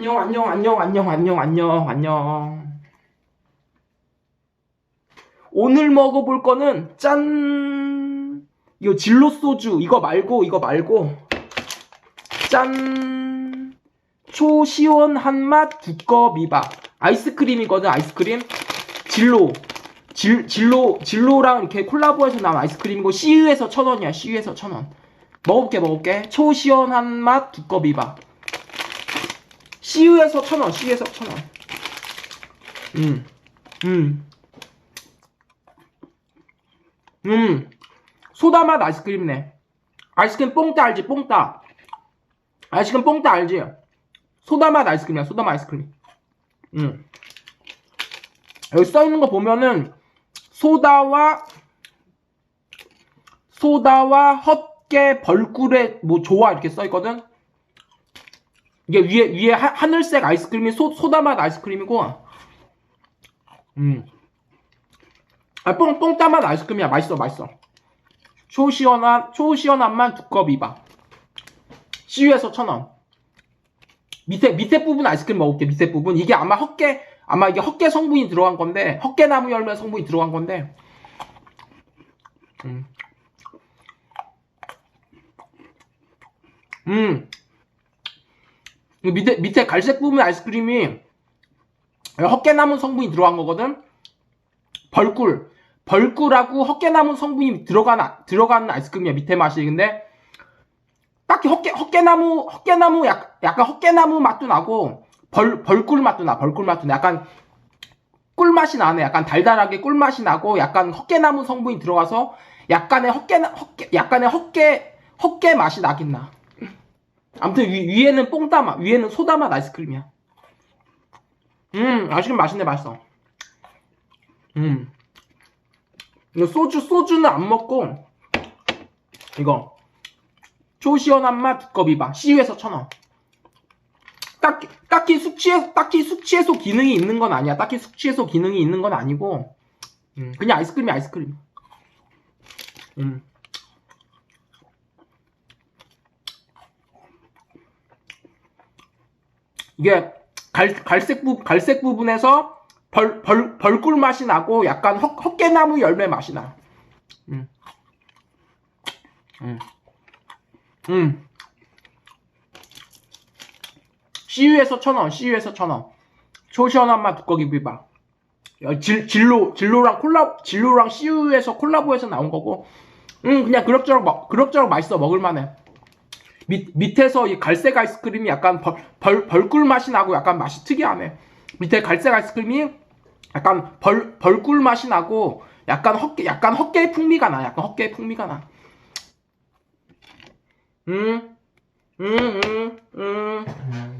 안녕 안녕 안녕 안녕 안녕 안녕 안녕. 오늘 먹어볼 거는 짠! 이거 진로 소주 이거 말고 이거 말고. 짠! 초시원한 맛 두꺼비밥. 아이스크림이거든 아이스크림? 진로. 질, 진로 진로랑 이렇게 콜라보해서 나온 아이스크림이고 CU에서 천 원이야 CU에서 천원. 먹어볼게 먹어볼게. 초시원한 맛 두꺼비밥 CU에서 천 원, CU에서 천 원. 음, 음, 음. 소다 맛 아이스크림이네. 아이스크림 뽕따 알지? 뽕따. 아이스크림 뽕따 알지? 소다 맛 아이스크림이야. 소다 맛 아이스크림. 음. 여기 써 있는 거 보면은 소다와 소다와 헛개 벌꿀에 뭐 좋아 이렇게 써 있거든. 이게 위에 위에 하, 하늘색 아이스크림이 소, 소다맛 아이스크림이고 음. 아, 뽕, 뽕따맛 아이스크림이야. 맛있어, 맛있어. 초시원한, 초시원한 맛 두꺼비바. CU에서 천 원. 밑에, 밑에 부분 아이스크림 먹을게, 밑에 부분. 이게 아마 헛개, 아마 이게 헛개 성분이 들어간 건데, 헛개나무 열매 성분이 들어간 건데, 음. 음. 이 밑에 밑에 갈색 부분 아이스크림이 헛개나무 성분이 들어간 거거든. 벌꿀, 벌꿀하고 헛개나무 성분이 들어간 아- 들어간 아이스크림이야 밑에 맛이 근데 딱히 헛개 헛개나무 헛개나무 약, 약간 헛개나무 맛도 나고 벌 벌꿀 맛도 나 벌꿀 맛도 나 약간 꿀 맛이 나네 약간 달달하게 꿀 맛이 나고 약간 헛개나무 성분이 들어가서 약간의 헛개 헛개 약간의 헛개 헛개 맛이 나긴 나. 아무튼 위, 에는 맛, 위에는 소다 맛 아이스크림이야. 음, 아이스크림 맛있네, 맛있어. 음. 소주, 소주는 안 먹고, 이거. 초시원한 맛 두꺼비 바. CU에서 천 원. 딱히, 딱히 숙취해, 딱히 숙취해소 기능이 있는 건 아니야. 딱히 숙취해소 기능이 있는 건 아니고, 음, 그냥 아이스크림이 아이스크림. 음. 이게 갈, 갈색 부 갈색 부분에서 벌, 벌, 벌꿀 맛이 나고 약간 헛, 헛개나무 열매 맛이 나. 음. 음. 음. CU에서 천 원, CU에서 천 원. 초시원한 맛 두꺼기 비바. 질, 진로, 진로랑 콜라, 진로랑 CU에서 콜라보해서 나온 거고. 음, 그냥 그럭저럭, 먹, 그럭저럭 맛있어. 먹을만해. 밑, 밑에서 이 갈색 아이스크림이 약간 벌, 벌, 벌꿀 맛이 나고 약간 맛이 특이하네. 밑에 갈색 아이스크림이 약간 벌, 벌꿀 맛이 나고 약간 헛개, 약간 헛개의 풍미가 나. 약간 헛개의 풍미가 나. 음, 음, 음, 음.